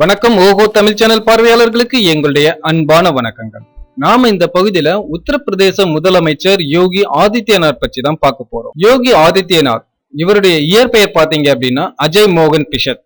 வணக்கம். ஓஹோ தமிழ் சேனல் பார்வையாளர்களுக்கு எங்களுடைய அன்பான வணக்கங்கள். நாம இந்த பகுதியில உத்தரப்பிரதேச முதலமைச்சர் யோகி ஆதித்யநாத் பற்றி தான் பார்க்க போறோம். யோகி ஆதித்யநாத் இவருடைய இயற்பெயர் பாத்தீங்க அப்படின்னா அஜய் மோகன் பிஷத்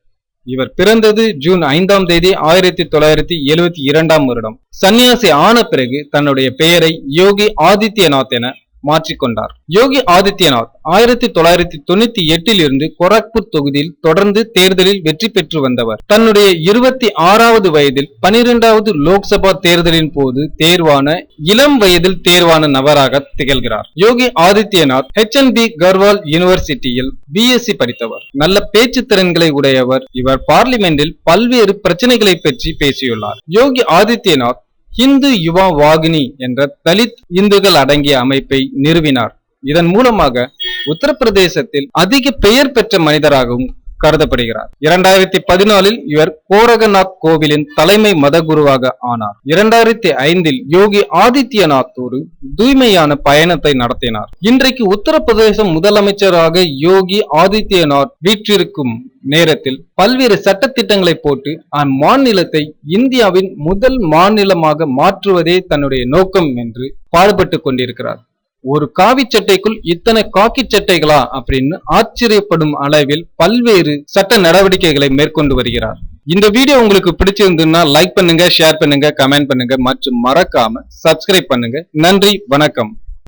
இவர் பிறந்தது ஜூன் ஐந்தாம் தேதி ஆயிரத்தி தொள்ளாயிரத்தி எழுவத்தி இரண்டாம் வருடம். சன்னியாசி ஆன பிறகு தன்னுடைய பெயரை யோகி ஆதித்யநாத் என மாற்றிக்கொண்டார். யோகி ஆதித்யநாத் ஆயிரத்தி தொள்ளாயிரத்தி தொண்ணூத்தி எட்டில் இருந்து கோரக்பூர் தொகுதியில் தொடர்ந்து தேர்தலில் வெற்றி பெற்று வந்தவர். தன்னுடைய இருபத்தி ஆறாவது வயதில் பனிரெண்டாவது லோக்சபா தேர்தலின் போது தேர்வான இளம் வயதில் தேர்வான நபராக திகழ்கிறார். Yogi Adityanath H N B Garhwal யூனிவர்சிட்டியில் பிஎஸ்சி படித்தவர். நல்ல பேச்சு திறன்களை உடையவர். இவர் பார்லிமெண்டில் பல்வேறு பிரச்சனைகளை பற்றி பேசியுள்ளார். யோகி ஆதித்யநாத் ஹிந்து யுவா வாகினி என்ற தலித் இந்துக்கள் அடங்கிய அமைப்பை நிறுவினார். இதன் மூலமாக உத்தரப்பிரதேசத்தில் அதிக பெயர் பெற்ற மனிதராகவும் கருதப்படுகிறார். இரண்டாயிரத்தி பதினாலில் இவர் கோரகநாத் கோவிலின் தலைமை மத குருவாக ஆனார். இரண்டாயிரத்தி ஐந்தில் யோகி ஆதித்யநாத் ஒரு தூய்மையான பயணத்தை நடத்தினார். இன்றைக்கு உத்தரப்பிரதேச முதலமைச்சராக யோகி ஆதித்யநாத் வீற்றிருக்கும் நேரத்தில் பல்வேறு சட்டத்திட்டங்களை போட்டு அம்மாநிலத்தை இந்தியாவின் முதல் மாநிலமாக மாற்றுவதே தன்னுடைய நோக்கம் என்று பாடுபட்டு கொண்டிருக்கிறார். ஒரு காவி சட்டைக்குள் இத்தனை காக்கி சட்டைகளா அப்படின்னு ஆச்சரியப்படும் அளவில் பல்வேறு சட்ட நடவடிக்கைகளை மேற்கொண்டு வருகிறார். இந்த வீடியோ உங்களுக்கு பிடிச்சிருந்ததுன்னா லைக் பண்ணுங்க ஷேர் பண்ணுங்க கமெண்ட் பண்ணுங்க மற்றும் மறக்காம சப்ஸ்கிரைப் பண்ணுங்க. நன்றி வணக்கம்.